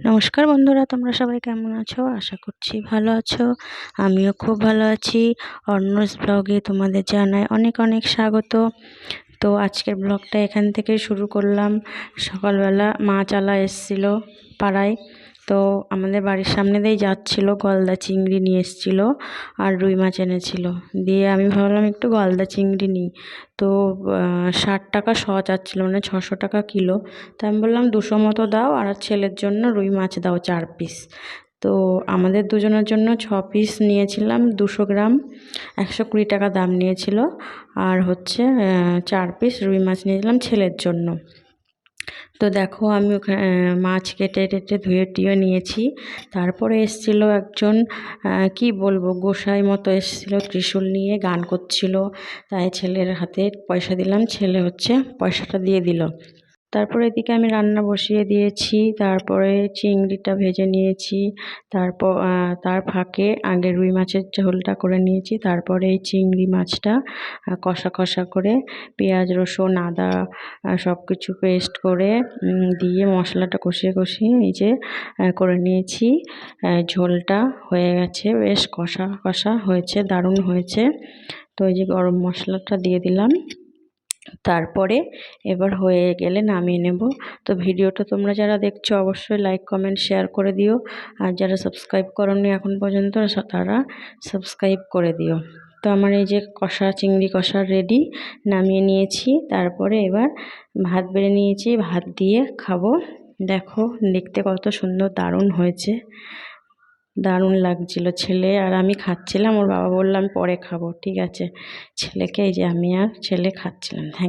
নমস্কার বন্ধুরা, তোমরা সবাই কেমন আছো? আশা করছি ভালো আছো। আমিও খুব ভালো আছি। অর্ণস ব্লগে তোমাদের জানায় অনেক অনেক স্বাগত। তো আজকের ব্লগটা এখান থেকে শুরু করলাম। সকালবেলা মা চালা এসছিল পাড়ায়। তো আমাদের বাড়ির সামনে দিয়েই যাচ্ছিল, গলদা চিংড়ি নিয়ে এসেছিল আর রুই মাছ এনেছিল। দিয়ে আমি ভাবলাম একটু গলদা চিংড়ি নিই। তো ষাট টাকা শ চাচ্ছিলো মানে ছশো টাকা কিলো। তো আমি বললাম দুশো মতো দাও আর ছেলের জন্য রুই মাছ দাও চার পিস তো আমাদের দুজনের জন্য ছ পিস নিয়েছিলাম, দুশো গ্রাম, একশো কুড়ি টাকা দাম নিয়েছিল। আর হচ্ছে চার পিস রুই মাছ নিয়েছিলাম ছেলের জন্য। তো দেখো আমি মাছ কেটে কেটে ধুয়ে টিয়ে নিয়েছি। তারপরে এসছিল একজন কি বলব, গোসাই মতো এসছিল, ত্রিশূল নিয়ে গান করছিল। তাই ছেলের হাতে পয়সা দিলাম, ছেলে হচ্ছে পয়সাটা দিয়ে দিল। তারপরে এদিকে আমি রান্না বসিয়ে দিয়েছি, তারপরে চিংড়িটা ভেজে নিয়েছি, তারপর তার ফাঁকে আগে রুই মাছের ঝোলটা করে নিয়েছি, তারপরে এই চিংড়ি মাছটা কষা কষা করে পেঁয়াজ, রসুন, আদা সব কিছু পেস্ট করে দিয়ে মশলাটা কষিয়ে কষিয়ে এই যে করে নিয়েছি। ঝোলটা হয়ে গেছে, বেশ কষা কষা হয়েছে, দারুণ হয়েছে। তো এই যে গরম মশলাটা দিয়ে দিলাম। তারপরে এবার হয়ে গেলে নামিয়ে নেব। তো ভিডিওটা তোমরা যারা দেখছ, অবশ্যই লাইক কমেন্ট শেয়ার করে দিও। আর যারা সাবস্ক্রাইব করনি এখন পর্যন্ত তারা সাবস্ক্রাইব করে দিও। তো আমার এই যে কষা, চিংড়ি কষা রেডি নামিয়ে নিয়েছি। তারপরে এবার ভাত বেড়ে নিয়েছি, ভাত দিয়ে খাব। দেখো, দেখতে কত সুন্দর, দারুণ হয়েছে। দারুণ লাগছিল ছেলে, আর আমি খাচ্ছিলাম, ওর বাবা বললাম পরে খাব। ঠিক আছে, ছেলেকে এই যে আমি আর ছেলে খাচ্ছিলাম। থ্যাংক